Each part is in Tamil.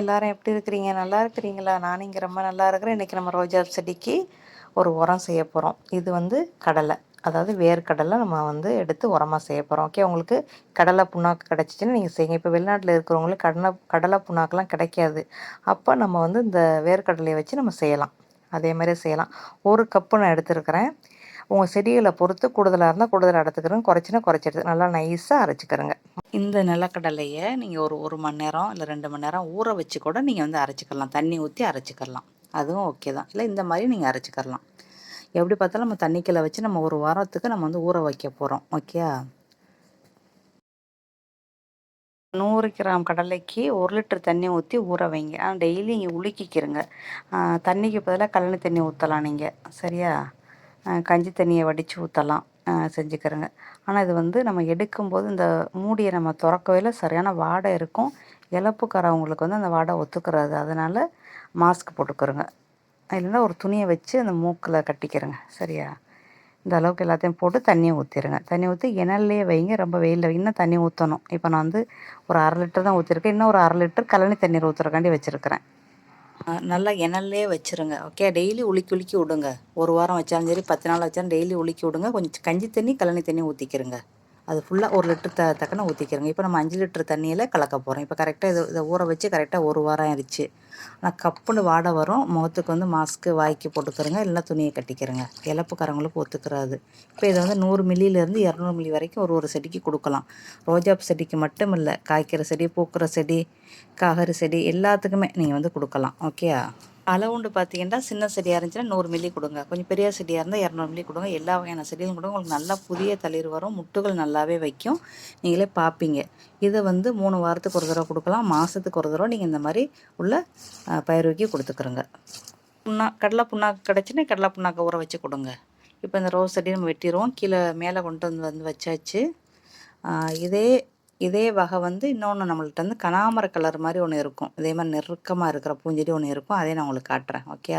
எல்லாரும் எப்படி இருக்கிறீங்க? நல்லா இருக்கிறீங்களா? நான் இங்கே ரொம்ப நல்லா இருக்கிறேன். இன்றைக்கி நம்ம ரோஜா செடிக்கு ஒரு உரம் செய்ய போகிறோம் இது வந்து கடலை. அதாவது வேர்க்கடலை நம்ம வந்து எடுத்து உரமாக செய்ய போகிறோம் ஓகே உங்களுக்கு கடலை புண்ணாக்கு கிடச்சிச்சின்னு நீங்கள் செய்யுங்க இப்போ வெளிநாட்டில் இருக்கிறவங்களுக்கு கடலை கடலை புண்ணாக்கெலாம் கிடைக்காது. அப்போ நம்ம வந்து இந்த வேர்க்கடலையை வச்சு நம்ம செய்யலாம். அதே மாதிரி செய்யலாம். ஒரு கப்பு நான் எடுத்துருக்கிறேன். உங்கள் செடிகளை பொறுத்து கூடுதலாக இருந்தால் கூடுதலாக எடுத்துக்கிறேன். குறைச்சினா குறைச்சி நல்லா நைஸாக அரைச்சிக்கிறேங்க. இந்த நிலக்கடலையை நீங்கள் ஒரு ஒரு மணி நேரம் இல்லை ரெண்டு மணி நேரம் ஊற வச்சு கூட நீங்கள் வந்து அரைச்சிக்கலாம். தண்ணி ஊற்றி அரைச்சிக்கலாம். அதுவும் ஓகே தான். இல்லை இந்த மாதிரி நீங்கள் அரைச்சிக்கலாம். எப்படி பார்த்தாலும் நம்ம தண்ணிக்கில் வச்சு நம்ம ஒரு வாரத்துக்கு நம்ம வந்து ஊற வைக்க போகிறோம் ஓகே நூறு கிராம் கடலைக்கு ஒரு லிட்டர் தண்ணி ஊற்றி ஊற வைங்க. ஆனால் டெய்லி இங்கே உலுக்கிக்கிறங்க. தண்ணிக்கு பதிலாக கழனி தண்ணி ஊற்றலாம் நீங்கள் சரியா? கஞ்சி தண்ணியை வடித்து ஊற்றலாம் செஞ்சுக்கிறேங்க. ஆனால் இது வந்து நம்ம எடுக்கும்போது இந்த மூடியை நம்ம திறக்கவே சரியான வாடை இருக்கும். இழப்புக்காரவங்களுக்கு வந்து அந்த வாடை ஒத்துக்கிறாது. அதனால் மாஸ்க் போட்டுக்கிறோங்க. இல்லைன்னா ஒரு துணியை வச்சு அந்த மூக்கில் கட்டிக்கிறேங்க. சரியா? இந்த அளவுக்கு எல்லாத்தையும் போட்டு தண்ணியை ஊற்றிடுங்க தண்ணி ஊற்றி இணல்லையே வைங்க. ரொம்ப வெயிலில் வைங்க. தண்ணி ஊற்றணும் இப்போ நான் வந்து ஒரு அரை லிட்டர் தான் ஊற்றிருக்கேன் இன்னும் ஒரு அரை லிட்டர் கழனி தண்ணீர் ஊற்றுறக்காண்டி வச்சுருக்கிறேன். நல்லா இணல்லே வச்சுருங்க. ஓகே டெய்லி உலுக்கி உலுக்கி விடுங்க. ஒரு வாரம் வச்சாலும் சரி பத்து நாள் வச்சாலும் டெய்லி உலுக்கி விடுங்க. கொஞ்சம் கஞ்சி தண்ணி கழனி தண்ணி ஊற்றிக்கிறங்க அது ஃபுல்லாக ஒரு லிட்டர் த தக்கன ஊற்றிக்கிறங்க இப்போ நம்ம அஞ்சு லிட்டர் தண்ணியில் கலக்க போகிறோம் இப்போ கரெக்டாக இது இதை ஊற வச்சு கரெக்டாக ஒரு வாரம் ஆயிடுச்சு ஆனால் கப்புன்னு வாடை வரும். முகத்துக்கு வந்து மாஸ்க்கு வாய்க்கு போட்டுக்கிறோங்க. இல்லைனா துணியை கட்டிக்கிறங்க. இழப்புக்காரங்களுக்கு ஒத்துக்கிறாது. இப்போ இதை வந்து நூறு மில்லியிலேருந்து இரநூறு மில்லி வரைக்கும் ஒரு ஒரு செடிக்கு கொடுக்கலாம். ரோஜாப் செடிக்கு மட்டும் இல்லை காய்க்கிற செடி பூக்கிற செடி காகரி செடி எல்லாத்துக்குமே நீங்கள் வந்து கொடுக்கலாம். ஓகே அளவுண்டு பார்த்தீங்கன்னா சின்ன செடியாக இருந்துச்சுன்னா நூறு மில்லி கொடுங்க. கொஞ்சம் பெரிய செடியாக இருந்தால் இரநூறு மில்லி கொடுங்க. எல்லா வகையான செடியும் கொடுங்க உங்களுக்கு நல்லா புதிய தளிர் வரும். முட்டுகள் நல்லாவே வைக்கும். நீங்களே பார்ப்பீங்க இதை வந்து மூணு வாரத்துக்கு ஒரு தடவை கொடுக்கலாம். மாதத்துக்கு ஒரு தடவை நீங்கள் இந்த மாதிரி உள்ள பயிர்வைக்கி கொடுத்துக்குறோங்க. புண்ணா கடலை புண்ணாக்கு கிடச்சின்னா கடலை புண்ணாக்கை ஊற வச்சு கொடுங்க. இப்போ இந்த ரோஸ் செடி நம்ம வெட்டிடுவோம். கீழே மேலே கொண்டு வந்து வந்து வச்சாச்சு. இதே இதே வகை வந்து இன்னொன்று நம்மள்ட்ட வந்து கனாமர கலர் மாதிரி ஒன்று இருக்கும். இதே மாதிரி நெருக்கமாக இருக்கிற பூஞ்செடி ஒன்று இருக்கும். அதே நான் உங்களுக்கு காட்டுறேன். ஓகே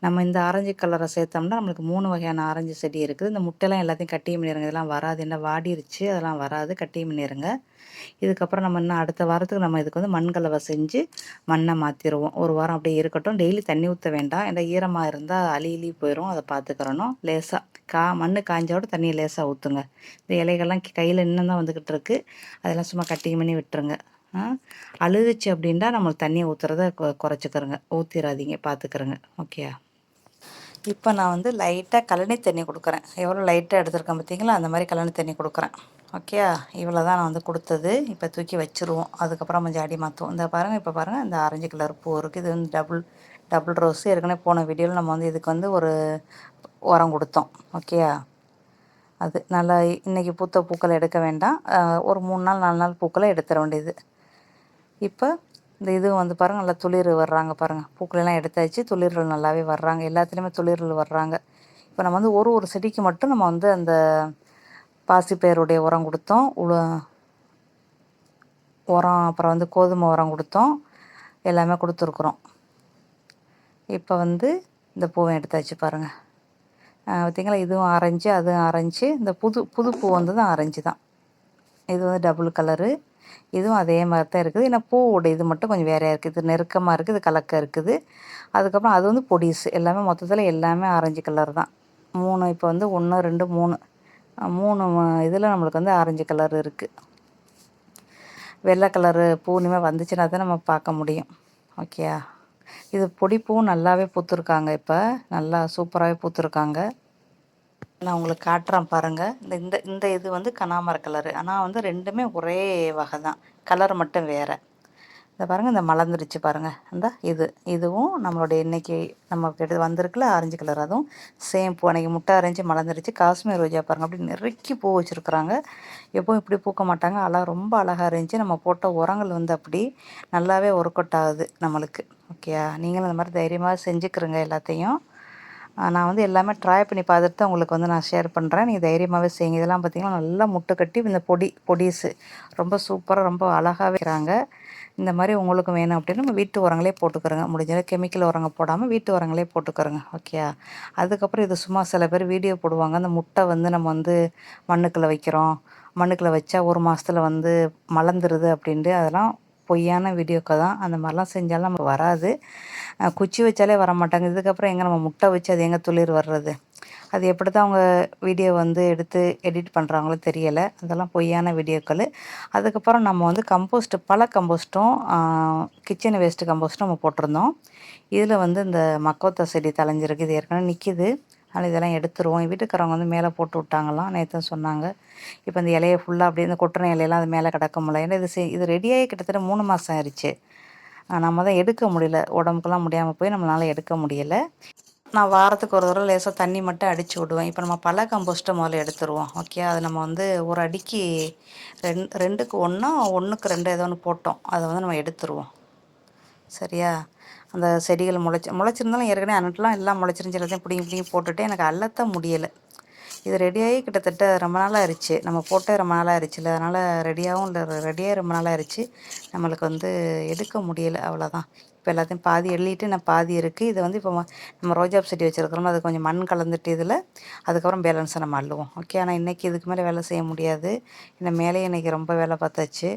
நம்ம இந்த ஆரஞ்சு கலரை சேர்த்தோம்னா நம்மளுக்கு மூணு வகையான ஆரஞ்சு செடி இருக்குது. இந்த முட்டைலாம் எல்லாத்தையும் கட்டி பண்ணிடுங்க இதெல்லாம் வராது. என்ன? வாடிருச்சு. அதெல்லாம் வராது. கட்டி பண்ணிடுங்க இதுக்கப்புறம் நம்ம இன்னும் அடுத்த வாரத்துக்கு நம்ம இதுக்கு வந்து மண் கலவை செஞ்சு மண்ணை மாற்றிடுவோம் ஒரு வாரம் அப்படியே இருக்கட்டும். டெய்லி தண்ணி ஊற்ற வேண்டாம். ஏன்னா ஈரமாக இருந்தால் அழி இழி போயிடும் அதை பார்த்துக்கிறணும். லேசாக கா மண் காஞ்சோட தண்ணியை லேசாக ஊற்றுங்க இந்த இலைகள்லாம் கையில் இன்னும் தான் வந்துக்கிட்டு இருக்குது அதெல்லாம் சும்மா கட்டிங் பண்ணி விட்டுருங்க. அழுதுச்சு அப்படின்னா நம்மளுக்கு தண்ணியை ஊற்றுறத குறைச்சிக்கிறோங்க. ஊற்றிடாதீங்க பார்த்துக்கிறோங்க. ஓகே இப்போ நான் வந்து லைட்டாக கழனி தண்ணி கொடுக்குறேன். எவ்வளோ லைட்டாக எடுத்துருக்கேன் பார்த்தீங்களா? அந்த மாதிரி கழனி தண்ணி கொடுக்குறேன். ஓகே இவ்வளோ தான் நான் வந்து கொடுத்தது. இப்போ தூக்கி வச்சுருவோம். அதுக்கப்புறம் கொஞ்சம் அடி மாற்றுவோம் இந்த பாருங்கள் இப்போ பாருங்கள் இந்த ஆரஞ்சு கலர் பூ இருக்குது இது வந்து டபுள் டபுள் ரோஸு ஏற்கனவே போன வீடியோவில் நம்ம வந்து இதுக்கு வந்து ஒரு உரம் கொடுத்தோம். ஓகேயா அது நல்லா இன்றைக்கி பூத்த பூக்களை எடுக்க வேண்டாம். ஒரு மூணு நாள் நாலு நாள் பூக்களை எடுத்துட வேண்டியது. இப்போ இந்த இது வந்து பாருங்கள் நல்லா துளிர் வர்றாங்க பாருங்கள் பூக்களெல்லாம் எடுத்தாச்சு. துளிர்கள் நல்லாவே வர்றாங்க. எல்லாத்துலேயுமே துளிர்கள் வர்றாங்க. இப்போ நம்ம வந்து ஒரு ஒரு செடிக்கு மட்டும் நம்ம வந்து அந்த பாசிப்பயிறுடைய உரம் கொடுத்தோம். உழு உரம் அப்புறம் வந்து கோதுமை உரம் கொடுத்தோம். எல்லாமே கொடுத்துருக்குறோம். இப்போ வந்து இந்த பூவை எடுத்தாச்சு பாருங்கள் பார்த்திங்களா இதுவும் ஆரஞ்சு அதுவும் ஆரஞ்சு. இந்த புது புது பூ வந்து தான் ஆரஞ்சு தான். இது வந்து டபுள் கலரு. இதுவும் அதே மாதிரி தான் இருக்குது. ஏன்னா பூவோட இது மட்டும் கொஞ்சம் வேறையாக இருக்குது. இது நெருக்கமாக இருக்குது இது கலக்க இருக்குது. அதுக்கப்புறம் அது வந்து பொடிஸ் எல்லாமே மொத்தத்தில் எல்லாமே ஆரஞ்சு கலர் தான். மூணு இப்போ வந்து ஒன்று ரெண்டு மூணு. மூணு இதில் நம்மளுக்கு வந்து ஆரஞ்சு கலர் இருக்குது வெள்ளை கலரு பூனுமே வந்துச்சுன்னா தான் நம்ம பார்க்க முடியும். ஓகேயா இது பொடிப்பூவும் நல்லாவே பூத்துருக்காங்க இப்போ. நல்லா சூப்பராகவே பூத்துருக்காங்க. நான் உங்களுக்கு காட்டுறேன் பாருங்கள் இந்த இந்த இந்த இது வந்து கனாமர கலரு. ஆனால் வந்து ரெண்டுமே ஒரே வகை தான். கலர் மட்டும் வேறு. இந்த பாருங்கள் இந்த மலர்ந்துருச்சு பாருங்கள் இந்த இது இதுவும் நம்மளுடைய இன்றைக்கி நம்ம கிட்ட வந்திருக்குல்ல ஆரஞ்சு கலர் அதுவும். சேம் பூ அன்றைக்கி முட்டை அரைஞ்சி மலர்ந்துருச்சு. காஷ்மீர் ரோஜா பாருங்கள் அப்படி நெருக்கி பூ வச்சுருக்குறாங்க. எப்போவும் இப்படி பூக்க மாட்டாங்க. அழகாக ரொம்ப அழகாக இருந்துச்சு. நம்ம போட்ட உரங்கள் வந்து அப்படி நல்லாவே ஒர்க் அவுட் ஆகுது நம்மளுக்கு ஓகேயா நீங்களும் இந்த மாதிரி தைரியமாக செஞ்சுக்கிறங்க எல்லாத்தையும். நான் வந்து எல்லாமே ட்ரை பண்ணி பார்த்துட்டு தான் உங்களுக்கு வந்து நான் ஷேர் பண்ணுறேன் நீங்கள் தைரியமாகவே செய்யுங்க. இதெல்லாம் பார்த்திங்கன்னா நல்லா முட்டை கட்டி இந்த பொடி பொடிஸு ரொம்ப சூப்பராக ரொம்ப அழகாகவே இருக்கிறாங்க இந்த மாதிரி உங்களுக்கு வேணும் அப்படின்னா நம்ம வீட்டு உரங்களே போட்டுக்கிறோங்க. முடிஞ்ச கெமிக்கல் உரங்க போடாமல் வீட்டு உரங்களே போட்டுக்கிறோங்க. ஓகே அதுக்கப்புறம் இது சும்மா சில பேர் வீடியோ போடுவாங்க. அந்த முட்டை வந்து நம்ம வந்து மண்ணுக்குள்ளே வைக்கிறோம். மண்ணுக்குள்ளே வச்சா ஒரு மாதத்துல வந்து மலர்ந்துருது அப்படின்ட்டு அதெல்லாம் பொய்யான வீடியோக்கள் தான். அந்த மாதிரிலாம் செஞ்சாலும் நமக்கு வராது. குச்சி வச்சாலே வர மாட்டாங்க இதுக்கப்புறம் எங்கே நம்ம முட்டை வச்சு அது எங்கே துளிர் வர்றது? அது எப்படி தான் அவங்க வீடியோ வந்து எடுத்து எடிட் பண்ணுறாங்களோ தெரியலை. அதெல்லாம் பொய்யான வீடியோக்கள் அதுக்கப்புறம் நம்ம வந்து கம்போஸ்ட்டு பல கம்போஸ்ட்டும் கிச்சன் வேஸ்ட்டு கம்போஸ்ட்டும் நம்ம போட்டிருந்தோம். இதில் வந்து இந்த மக்கோத்த செடி தலைஞ்சிருக்கு இது ஏற்கனவே நிற்கிது அதனால் இதெல்லாம் எடுத்துருவோம். என் வீட்டுக்காரவங்க வந்து மேலே போட்டு விட்டாங்களாம். நேற்று சொன்னாங்க. இப்போ இந்த இலையை ஃபுல்லாக அப்படியே இந்த கொட்டின இலையெல்லாம் அது மேலே கிடக்க முடியல. ஏன்னா இது இது ரெடியாகி கிட்டத்தட்ட மூணு மாதம் ஆயிடுச்சு. நம்ம தான் எடுக்க முடியல. உடம்புக்கெல்லாம் முடியாமல் போய் நம்மளால் எடுக்க முடியலை. நான் வாரத்துக்கு ஒரு தடவை லேசாக தண்ணி மட்டும் அடித்து விடுவேன். இப்போ நம்ம பல கம்போஸ்ட்டை முதல்ல எடுத்துருவோம். ஓகே அது நம்ம வந்து ஒரு அடிக்கு ரெண்டு ரெண்டுக்கு ஒன்றா ஒன்றுக்கு ரெண்டு ஏதோ ஒன்று போட்டோம். அதை வந்து நம்ம எடுத்துருவோம். சரியா? அந்த செடிகள் முளைச்சி முளைச்சிருந்தாலும் ஏற்கனவே அன்னட்டெலாம் எல்லாம் முளைச்சிருந்து எல்லாத்தையும் பிடிங்கி பிடிங்கி போட்டுட்டு எனக்கு அள்ளத்தான் முடியலை. இது ரெடியாகி கிட்டத்தட்ட ரொம்ப நாளாக ஆயிடுச்சு நம்ம போட்டே ரொம்ப நாளாக ஆயிடுச்சுல அதனால் ரெடியாகவும் இல்லை. ரெடியாக ரொம்ப நாளாக ஆயிடுச்சு நம்மளுக்கு வந்து எடுக்க முடியலை. அவ்வளோதான் இப்போ எல்லாத்தையும் பாதி எழுதிட்டு நான் பாதி இருக்குது இதை வந்து இப்போ நம்ம ரோஜா செடி வச்சுருக்கிறோம் அது கொஞ்சம் மண் கலந்துட்டு இதில் அதுக்கப்புறம் பேலன்ஸை நம்ம அள்ளுவோம். ஓகே ஆனால் இன்றைக்கி இதுக்கு மேலே வேலை செய்ய முடியாது. இந்த மேலே இன்றைக்கி ரொம்ப வேலை பார்த்தாச்சு.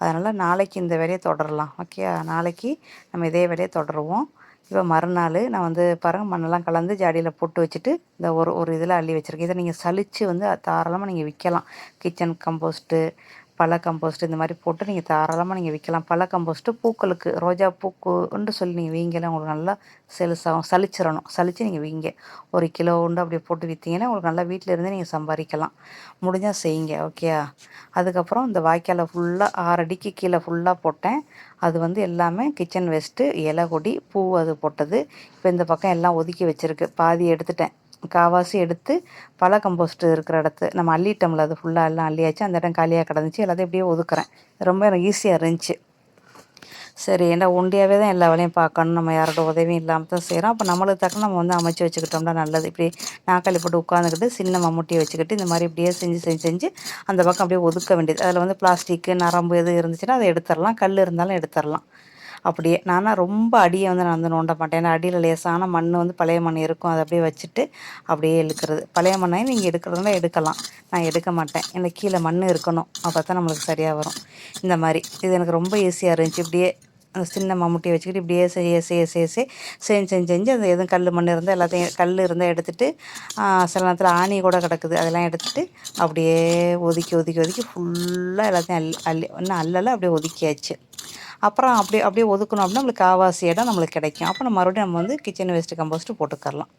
அதனால் நாளைக்கு இந்த வேலையை தொடரலாம். ஓகே நாளைக்கு நம்ம இதே வேலையை தொடருவோம். இப்போ மறுநாள் நான் வந்து பாருங்கள் மண்ணெல்லாம் கலந்து ஜாடியில் போட்டு வச்சுட்டு இந்த ஒரு ஒரு இதில் அள்ளி வச்சுருக்கேன். இதை நீங்கள் சலித்து வந்து தாராளமாக நீங்கள் விற்கலாம் கிச்சன் கம்போஸ்ட்டு பல கம்போஸ்ட் இந்த மாதிரி போட்டு நீங்கள் தாராளமாக நீங்கள் விற்கலாம் பழ கம்போஸ்ட்டு பூக்களுக்கு ரோஜா பூக்குன்னு சொல்லி நீங்கள் வீங்கலாம் உங்களுக்கு நல்லா சேல்ஸ் ஆகும் சலிச்சிடணும் சலித்து நீங்கள் வீங்க. ஒரு கிலோ உண்டு அப்படியே போட்டு விற்றீங்கன்னா உங்களுக்கு நல்லா வீட்டில் இருந்து நீங்கள் சம்பாதிக்கலாம் முடிஞ்சால் செய்யுங்க ஓகே அதுக்கப்புறம் இந்த வாய்க்காலை ஃபுல்லாக ஆறடிக்கு கீழே ஃபுல்லாக போட்டேன். அது வந்து எல்லாமே கிச்சன் வேஸ்ட்டு இலை கொடி பூ அது போட்டது. இப்போ இந்த பக்கம் எல்லாம் ஒதுக்கி வச்சுருக்கு. பாதி எடுத்துட்டேன். காவாசி எடுத்து பல கம்போஸ்ட் இருக்கிற இடத்து நம்ம அள்ளிட்டோம்ல அது ஃபுல்லாக எல்லாம் அள்ளியாச்சு. அந்த இடம் காலியாக கிடந்துச்சு. எல்லாத்தையும் இப்படியே ஒதுக்குறேன். ரொம்ப எனக்கு ஈஸியாக இருந்துச்சு. சரி ஏன்னா ஒண்டியாகவே தான் எல்லா வேலையும் பார்க்கணும். நம்ம யாரோட உதவியும் இல்லாமல் தான் செய்கிறோம் அப்போ நம்மளுக்கு தக்க நம்ம வந்து அமைச்சு வச்சுக்கிட்டோம்னா நல்லது. இப்படி நாக்காளி போட்டு உட்காந்துக்கிட்டு சின்ன மம்முட்டியை வச்சுக்கிட்டு இந்த மாதிரி இப்படியே செஞ்சு செஞ்சு செஞ்சு அந்த பக்கம் அப்படியே ஒதுக்க வேண்டியது. அதில் வந்து பிளாஸ்டிக்கு நரம்பு எது இருந்துச்சுன்னா அதை எடுத்துடலாம். கல் இருந்தாலும் எடுத்துடலாம். அப்படியே நானாக ரொம்ப அடியை வந்து நான் வந்து நோண்ட மாட்டேன். ஏன்னா அடியில் லேசான மண் வந்து பழைய மண் இருக்கும். அதை அப்படியே வச்சுட்டு அப்படியே இழுக்கிறது. பழைய மண்ணை நீங்கள் எடுக்கிறதுனா எடுக்கலாம். நான் எடுக்க மாட்டேன். எனக்கு கீழே மண் இருக்கணும். அப்போ தான் நம்மளுக்கு சரியாக வரும். இந்த மாதிரி. இது எனக்கு ரொம்ப ஈஸியாக இருந்துச்சு. இப்படியே அந்த சின்ன மம்முட்டியை வச்சுக்கிட்டு இப்படியே செய்ய செய்ய செய்ய செய்ய செஞ்சு செஞ்சு செஞ்சு அந்த எதுவும் கல் மண் இருந்தால் எல்லாத்தையும் கல் இருந்தால் எடுத்துகிட்டு சில நேரத்தில் ஆணி கூட கிடக்குது. அதெல்லாம் எடுத்துகிட்டு அப்படியே ஒதுக்கி ஒதுக்கி ஒதுக்கி ஃபுல்லாக எல்லாத்தையும் அள்ளி அள்ளி இன்னும் அல்லலை அப்படியே ஒதுக்கியாச்சு. அப்புறம் அப்படியே அப்படியே ஒதுக்கணும் அப்படின்னா நம்மளுக்கு காவாசி இடம் நம்மளுக்கு கிடைக்கும். அப்போ நம்ம மறுபடியும் நம்ம வந்து கிச்சன் வேஸ்ட்டு கம்போஸ்ட்டு போட்டுக்கரலாம்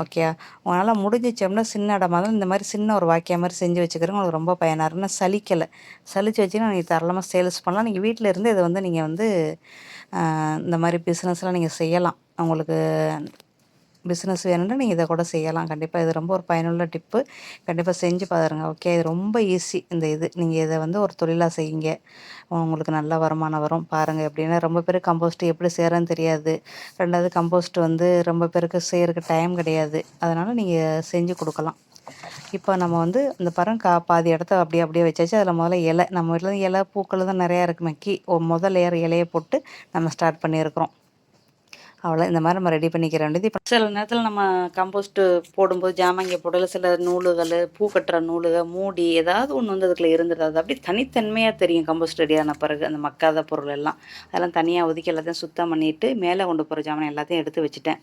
ஓகே உங்களால் முடிஞ்சிச்சோம்னா சின்ன இடமா தான் இந்த மாதிரி சின்ன ஒரு வாக்கிய மாதிரி செஞ்சு வச்சுக்கிறோங்க உங்களுக்கு ரொம்ப பயனாக இருக்குன்னா சலிக்கலை. சலித்து வச்சுன்னா நீங்கள் தரலாமல் சேல்ஸ் பண்ணலாம். நீங்கள் வீட்டில் இருந்து இதை வந்து நீங்கள் வந்து இந்த மாதிரி பிஸ்னஸ்லாம் நீங்கள் செய்யலாம். உங்களுக்கு பிஸ்னஸ் வேணும்னா நீங்கள் இதை கூட செய்யலாம். கண்டிப்பாக இது ரொம்ப ஒரு பயனுள்ள டிப்பு கண்டிப்பாக செஞ்சு பாருங்க. ஓகே இது ரொம்ப ஈஸி இந்த இது. நீங்கள் இதை வந்து ஒரு தொழிலாக செய்யுங்க. உங்களுக்கு நல்ல வருமானம் வரும். பாருங்கள் எப்படின்னா ரொம்ப பேர் கம்போஸ்ட் எப்படி செய்கிறேன்னு தெரியாது. ரெண்டாவது கம்போஸ்ட் வந்து ரொம்ப பேருக்கு செய்கிறதுக்கு டைம் கிடையாது. அதனால் நீங்கள் செஞ்சு கொடுக்கலாம். இப்போ நம்ம வந்து இந்த பரம் கா பாதி இடத்த அப்படியே அப்படியே வச்சாச்சு. அதில் முதல்ல இலை. நம்ம வீட்டில் இலை பூக்கள் தான் நிறையா இருக்குமே. மக்கி முதல் லேயர் இலையை போட்டு நம்ம ஸ்டார்ட் பண்ணியிருக்கிறோம். அவ்வளோ இந்த மாதிரி நம்ம ரெடி பண்ணிக்கிற வேண்டியது இப்போ சில நேரத்தில் நம்ம கம்போஸ்ட்டு போடும்போது ஜாமாங்க போடல சில நூலுகள் பூ கட்டுற நூலுகள் மூடி ஏதாவது ஒன்று வந்து அதுக்குள்ளே இருந்துடுது அது அப்படி தனித்தன்மையாக தெரியும் கம்போஸ்ட் ரெடியான பிறகு அந்த மக்காத பொருள் எல்லாம். அதெல்லாம் தனியாக ஒதுக்கி எல்லாத்தையும் சுத்தம் பண்ணிவிட்டு மேலே கொண்டு போகிற ஜாமான் எல்லாத்தையும் எடுத்து வச்சுட்டேன்.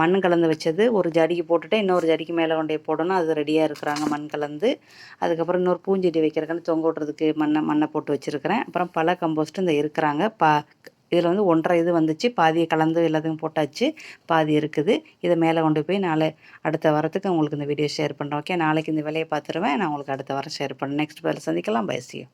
மண் கலந்து வச்சது ஒரு ஜடிக்கு போட்டுட்டு இன்னொரு ஜடிக்கு மேலே கொண்டே போடணும். அது ரெடியாக இருக்கிறாங்க மண் கலந்து. அதுக்கப்புறம் இன்னொரு பூஞ்செடி வைக்கிறக்கான தொங்க விட்றதுக்கு மண்ணை மண்ணை போட்டு வச்சுருக்கிறேன். அப்புறம் பல கம்போஸ்ட்டு இந்த இருக்கிறாங்க. பா இதில் வந்து ஒன்றரை இது வந்துச்சு. பாதியை கலந்து எல்லாத்தையும் போட்டாச்சு. பாதி இருக்குது. இதை மேலே கொண்டு போய் நாளை அடுத்த வாரத்துக்கு உங்களுக்கு இந்த வீடியோ ஷேர் பண்ணுறேன். ஓகே? நாளைக்கு இந்த வேலையை பார்த்துருவேன். நான் உங்களுக்கு அடுத்த வாரம் ஷேர் பண்ணுறேன் நெக்ஸ்ட் வேலை சந்திக்கலாம். பைசியம்